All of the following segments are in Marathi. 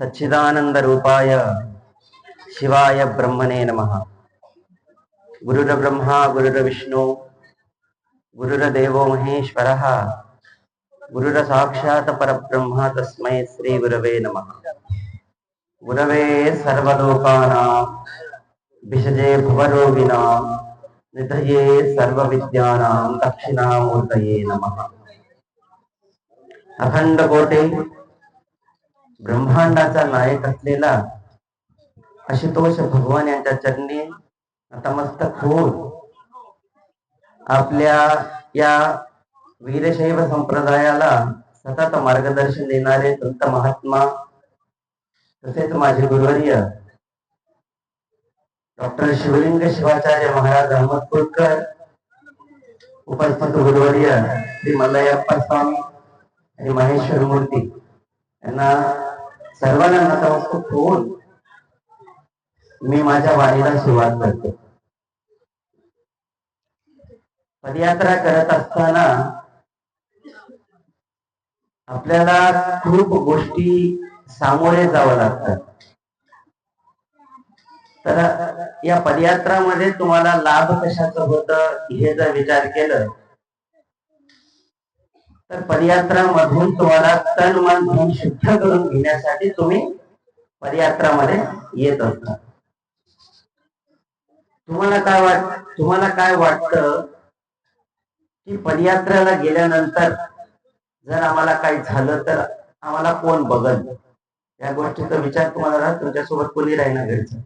సచ్చిదానంద రూపాయ శివాయ బ్రహ్మనే నమ. గురుర బ్రహ్మ గురుర విష్ణు గురుర దేవో మహేశ్వర. గురుర సాక్షాత్ పరబ్రహ్మ తస్మై శ్రీ గురవే నమ. గురవే సర్వలోకానా విషజే భవరోగినా నిధయే సర్వ విద్యానాం దక్షిణామూర్తయే నమ. అఖండ కోటి ब्रह्मांडाचा नायक असलेला आशुतोष भगवान यांच्या चरणी नतमस्तक होऊन आपल्या या वीरशैव संप्रदायाला सतत मार्गदर्शन देणारे संत महात्मा तसेच माझे गुरुवर्य डॉक्टर शिवलिंग शिवाचार्य महाराज अहमदपूरकर उपस्थित गुरुवर्य श्री मल्लयप्पा स्वामी आणि महेश्वर मूर्ती. यांना सर्वांना नतमस्तक होऊन मी माझ्या वाणीला सुरुवात करतो. पदयात्रा करत असताना आपल्याला खूप गोष्टी सामोरे जावं लागतात. तर या पदयात्रामध्ये तुम्हाला लाभ कशाचं होतं हे जर विचार केलं तर पदयात्रामधून तुम्हाला तन मन धन शुद्ध करून घेण्यासाठी तुम्ही पदयात्रामध्ये येत असता. तुम्हाला काय वाट तुम्हाला काय वाटतं की पदयात्रेला गेल्यानंतर जर आम्हाला काही झालं तर आम्हाला कोण बघल? या गोष्टीचा विचार तुम्हाला राहत तुमच्यासोबत कोणी राहणं घरचं.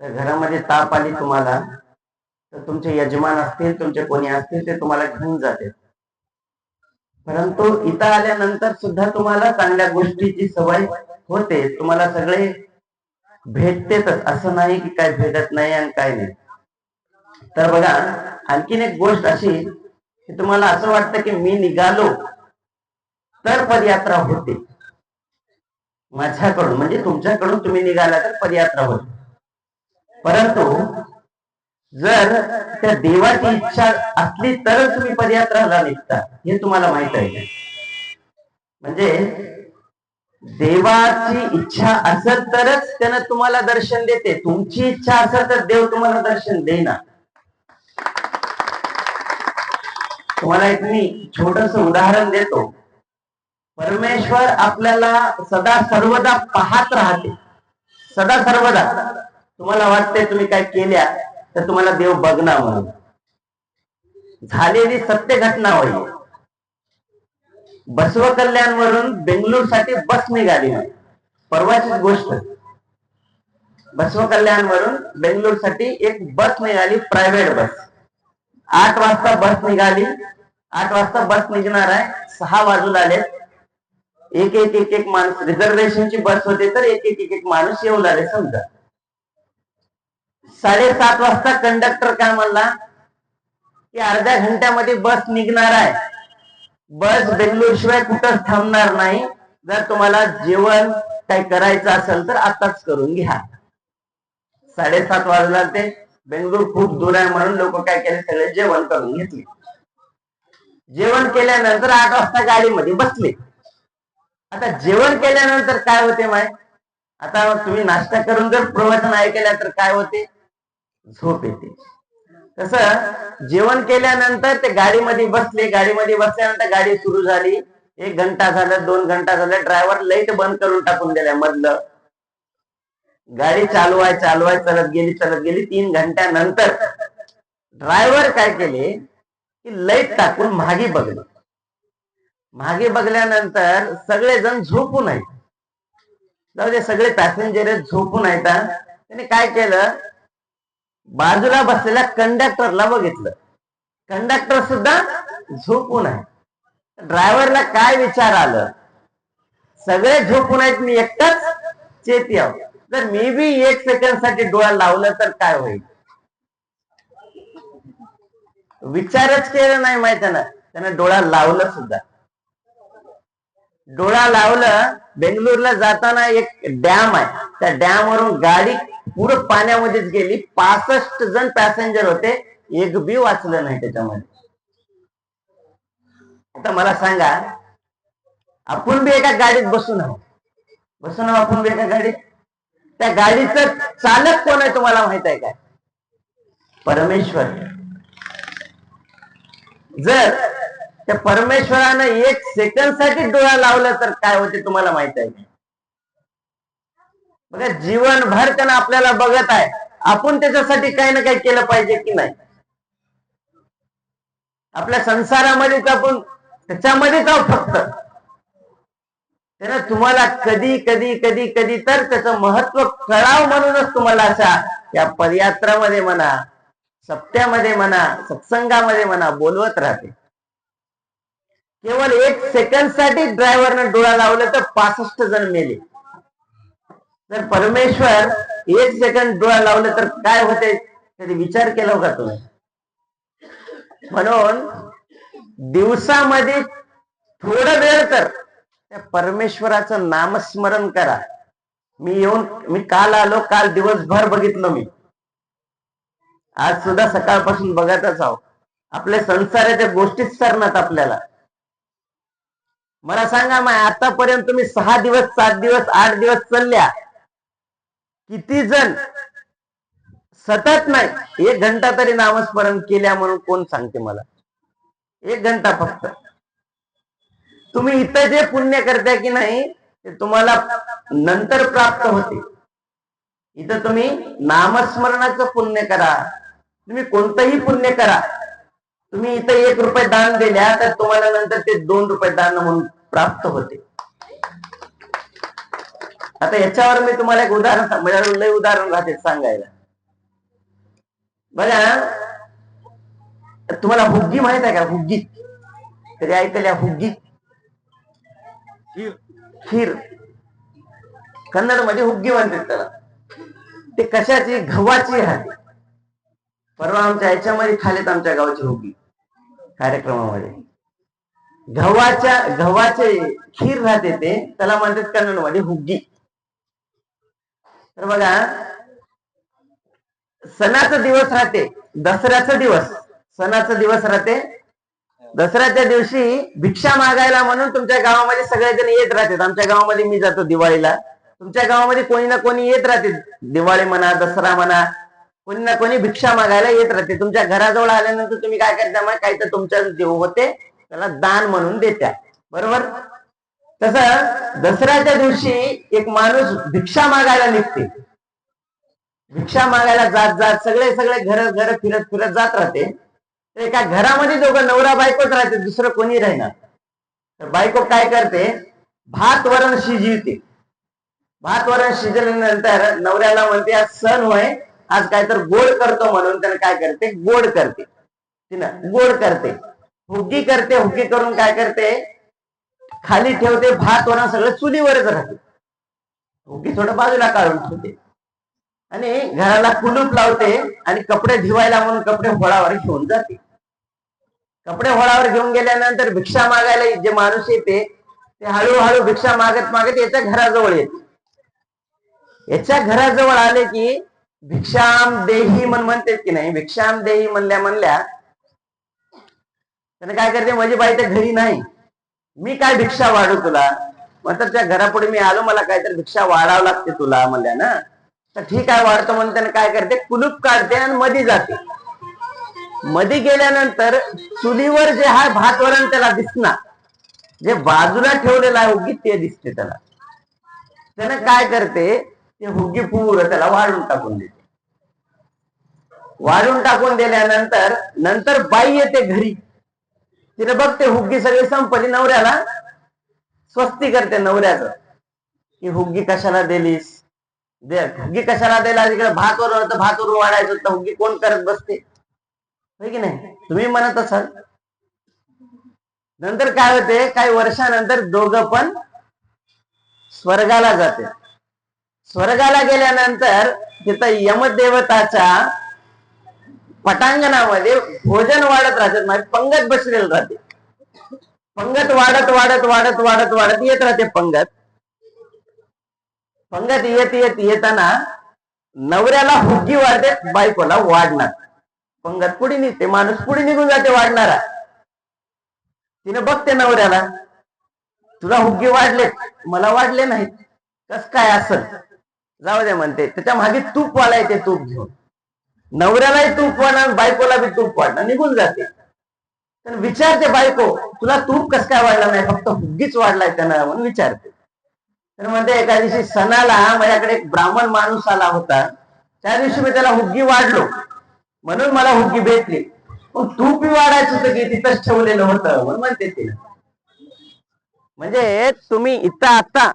तर घरामध्ये ताप आली तुम्हाला तर तुमचे यजमान असतील तुमचे कोणी असतील ते तुम्हाला घेऊन जाते परंतु इथं आल्यानंतर सुद्धा तुम्हाला चांगल्या गोष्टीची सवय होते. तुम्हाला सगळे भेटतेच. असं नाही की काय भेटत नाही आणि काय नाही. तर बघा आणखीन एक गोष्ट अशी की तुम्हाला असं वाटतं की मी निघालो तर पदयात्रा होते. माझ्याकडून म्हणजे तुमच्याकडून तुम्ही निघाला तर पदयात्रा होते. परंतु जर त्या देवाची इच्छा असली तरच तुम्ही पदयात्राला निघता. हे तुम्हाला माहीत आहे. म्हणजे देवाची इच्छा असेल तरच त्यानं तुम्हाला दर्शन देते. तुमची इच्छा असेल तर देव तुम्हाला दर्शन देईना. तुम्हाला एक मी छोटस उदाहरण देतो. परमेश्वर आपल्याला सदा सर्वदा पाहत राहते. सदा सर्वदा. तुम्हाला वाटते तुम्ही काय केल्या? तर तुम्हाला देव बघणार म्हणून. झालेली सत्य घटना होईल बसव कल्याणवरून बेंगलोरसाठी बस निघाली. नाही परवाचीच गोष्ट. बसव कल्याण वरून बेंगलोरसाठी एक बस निघाली प्रायव्हेट बस आठ वाजता बस निघाली. आठ वाजता बस निघणार आहे. सहा वाजून आले. एक एक एक एक माणूस रिझर्वेशनची बस होते तर एक एक एक एक माणूस येऊ लागले समजा. साडेसात वाजता कंडक्टर काय म्हणला? की अर्ध्या घंट्यामध्ये बस निघणार आहे. बस बेंगलोर शिवाय कुठंच थांबणार नाही. जर तुम्हाला जेवण काही करायचं असेल तर आताच करून घ्या. साडेसात वाजला ते. बेंगलोर खूप दूर आहे म्हणून लोक काय केले? सगळे जेवण करून घेतले. जेवण केल्यानंतर आठ वाजता गाडीमध्ये बसले. आता जेवण केल्यानंतर काय होते माय? आता तुम्ही नाश्ता करून जर प्रवचन ऐकल्या तर काय होते? झोप येते. तस जेवण केल्यानंतर ते गाडीमध्ये बसले गाडीमध्ये बसल्यानंतर गाडी सुरू झाली. एक घंटा झालं दोन घंटा झालं ड्रायव्हर लाइट बंद करून टाकून दिल्या मधलं. गाडी चालवाय चालवाय चालत गेली चालत गेली. तीन घंट्यानंतर ड्रायव्हर काय केले की लाइट टाकून मागे बघले. मागे बघल्यानंतर सगळेजण झोपून आहेत जाऊ दे सगळे पॅसेंजर झोपून आहेत त्याने काय केलं बाजूला बसलेल्या कंडक्टरला बघितलं. कंडक्टर सुद्धा झोपून आहे. ड्रायव्हरला काय विचार आलं? सगळे झोपून आहेत मी एकटाच चेती आहो. जर मी बी एक सेकंडसाठी डोळा लावलं तर काय होईल? विचारच केला नाही माहिती ना. त्यानं डोळा लावलं सुद्धा. डोळा लावलं बेंगलोरला जाताना एक डॅम आहे. त्या डॅम वरून गाडी पुरं पाण्यामध्येच गेली. पासष्ट जण पॅसेंजर होते. एक बी वाचलं नाही त्याच्यामध्ये. आता मला सांगा आपण बी एका गाडीत बसून आहोत. बसून आपण बी एका गाडीत? त्या गाडीचं चालक कोण आहे तुम्हाला माहीत आहे काय परमेश्वर. जर त्या परमेश्वरानं एक सेकंडसाठी डोळा लावला तर काय होते तुम्हाला माहीत आहे? बघा जीवनभर त्यानं आपल्याला बघत आहे. आपण त्याच्यासाठी काही ना काही केलं पाहिजे की नाही? आपल्या संसारामध्येच आपण त्याच्यामध्येच आहोत फक्त. त्यानं तुम्हाला कधी कधी कधी कधी तर त्याचं महत्त्व कळाव म्हणूनच तुम्हाला अशा या पदयात्रामध्ये म्हणा सप्त्यामध्ये म्हणा सत्संगामध्ये म्हणा बोलवत राहते. केवळ एक सेकंडसाठी ड्रायव्हरनं डोळा लावलं तर पासष्ट जण मेले. तर परमेश्वर एक सेकंड डोळा लावलं तर काय होते? कधी विचार केला का तुम्ही? म्हणून दिवसामध्ये थोडं वेळ तर त्या परमेश्वराचं नामस्मरण करा. मी येऊन मी काल आलो काल दिवसभर बघितलं मी. आज सुद्धा सकाळपासून बघतच आहो. आपल्या संसाराच्या गोष्टीच सरनात आपल्याला. मला सांगा मग आतापर्यंत तुम्ही सहा दिवस सात दिवस आठ दिवस चालल्या. किती जण सतत नाही. एक घंटा तरी नामस्मरण केल्या म्हणून कोण सांगते मला? एक घंटा फक्त. तुम्ही इथं जे पुण्य करताय की नाही ते तुम्हाला नंतर प्राप्त होते. इथं तुम्ही नामस्मरणाचं पुण्य करा. तुम्ही कोणतंही पुण्य करा. तुम्ही इथं एक रुपये दान दिल्या तर तुम्हाला नंतर ते दोन रुपये दान म्हणून प्राप्त होते. आता याच्यावर मी तुम्हाला एक उदाहरण माझ्याकडे लय उदाहरण राहते सांगायला. बघा तुम्हाला हुग्गी माहीत आहे का? हुग्गी. कधी ऐकल्या हुग्गी? खीर. कन्नडमध्ये हुग्गी म्हणतात त्याला. ते कशाची? गव्हाची आहे परवा आमच्या ह्याच्यामध्ये खालीत आमच्या गावाची हुग्गी. कार्यक्रमामध्ये. गव्हाच्या गव्हाचे खीर राहते ते त्याला म्हणतात कन्नडमध्ये हुग्गी. तर बघा सणाचा दिवस राहते दसऱ्याचा दिवस. सणाचा दिवस राहते दसऱ्याच्या दिवशी भिक्षा मागायला म्हणून तुमच्या गावामध्ये सगळेजण येत राहतात. आमच्या गावामध्ये मी जातो दिवाळीला. तुमच्या गावामध्ये कोणी ना कोणी येत राहते. दिवाळी म्हणा दसरा म्हणा कोणी ना कोणी भिक्षा मागायला येत राहते. तुमच्या घराजवळ आल्यानंतर तुम्ही काय करता? मग काही तर तुमच्या देव होते त्याला दान म्हणून देत्या. बरोबर? तसं दसऱ्याच्या दिवशी एक माणूस भिक्षा मागायला निघते. भिक्षा मागायला जात जात सगळे सगळे घर घर फिरत फिरत जात राहते. तर एका घरामध्ये दोघं नवरा बायकोच राहते दुसरं कोणी राहणार तर बायको काय करते? भात वरण शिजविते. भात वरण शिजल्यानंतर नवऱ्याला म्हणते आज सण होय आज काय तर गोड करतो म्हणून तर काय करते? गोड करते. तिनं गोड करते. हुकी करते हुकी करून काय करते? खाली ठेवते भात वरण सगळं चुलीवरच राहते. हुकी थोडं बाजूला काढून ठेवते. आणि घराला कुलूप लावते आणि कपडे धुवायला म्हणून कपडे होळावर घेऊन जाते. कपडे होळावर घेऊन गेल्यानंतर भिक्षा मागायला जे माणूस येते ते हळूहळू भिक्षा मागत मागत याच्या घराजवळ येते. याच्या घराजवळ आले की भिक्षाम देही म्हण म्हणते की नाही? भिक्षाम देही म्हणल्या म्हणल्या त्याने काय करते? माझी बाई तर घरी नाही. मी काय भिक्षा वाढू तुला? म्हणतात त्या घरापुढे मी आलो मला काहीतरी भिक्षा वाढावं लागते तुला म्हणल्या ना. तर ठीक आहे वाढतो म्हणून त्याने काय करते? कुलूप काढते आणि मध्ये जाते. मध्ये गेल्यानंतर चुलीवर जे हा भात वरण त्याला दिसणार. जे बाजूला ठेवलेलं आहे हुग्गी ते दिसते त्याला. त्यानं काय करते? ते हुग्गी पूर्ण त्याला वाळून टाकून देते. वाढून टाकून दिल्यानंतर नंतर बाई येते घरी. तिने बघते हुग्गी सगळी संपली नवऱ्याला. स्वस्ती करते नवऱ्याचं. की हुग्गी कशाला दिलीस? दे हुग्गी कशाला दिला? तिकडे भात वर होतं भात वरून वाढायचं तर हुग्गी कोण करत बसते? होय की नाही? तुम्ही म्हणत असाल. नंतर काय होते? काही वर्षानंतर दोघं पण स्वर्गाला जाते. स्वर्गाला गेल्यानंतर तिथं यमदेवताच्या पटांगणामध्ये भोजन वाढत राहतात. म्हणजे पंगत बसलेलं राहते. पंगत वाढत वाढत वाढत वाढत वाढत येत राहते पंगत. पंगत येत येत येताना नवऱ्याला हुग्गी वाढते बायकोला वाढणार. पंगत पुढे निघते माणूस पुढे निघून जाते वाढणारा. तिने बघते नवऱ्याला तुला हुग्गी वाढले मला वाढले नाहीत. कस काय असं जाऊ दे म्हणते. त्याच्यामागे तूप वाढायचे तूप घेऊन. नवऱ्यालाही तूप वाढणार बायकोला बी तूप वाढणार निघून जाते. तर विचारते बायको तुला तूप कस काय वाढला नाही? फक्त हुग्गीच वाढलाय त्यांना म्हणून विचारते. तर म्हणते एका दिवशी सणाला माझ्याकडे एक ब्राह्मण माणूस आला होता. त्या दिवशी मी त्याला हुग्गी वाढलो. म्हणून मला हुग्गी भेटली. मग तूप वाढायचं होतं की तिथंच ठेवलेलं होतं? म्हणून म्हणते ते. म्हणजे तुम्ही इथं आता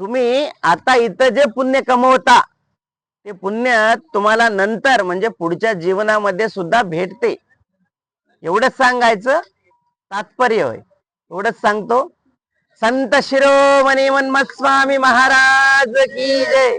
तुम्ही आता इथं जे पुण्य कमवता ते पुण्य तुम्हाला नंतर म्हणजे पुढच्या जीवनामध्ये सुद्धा भेटते. एवढंच सांगायचं तात्पर्य होय. एवढंच सांगतो. संत शिरोमणी मन्मस्वामी महाराज की जय.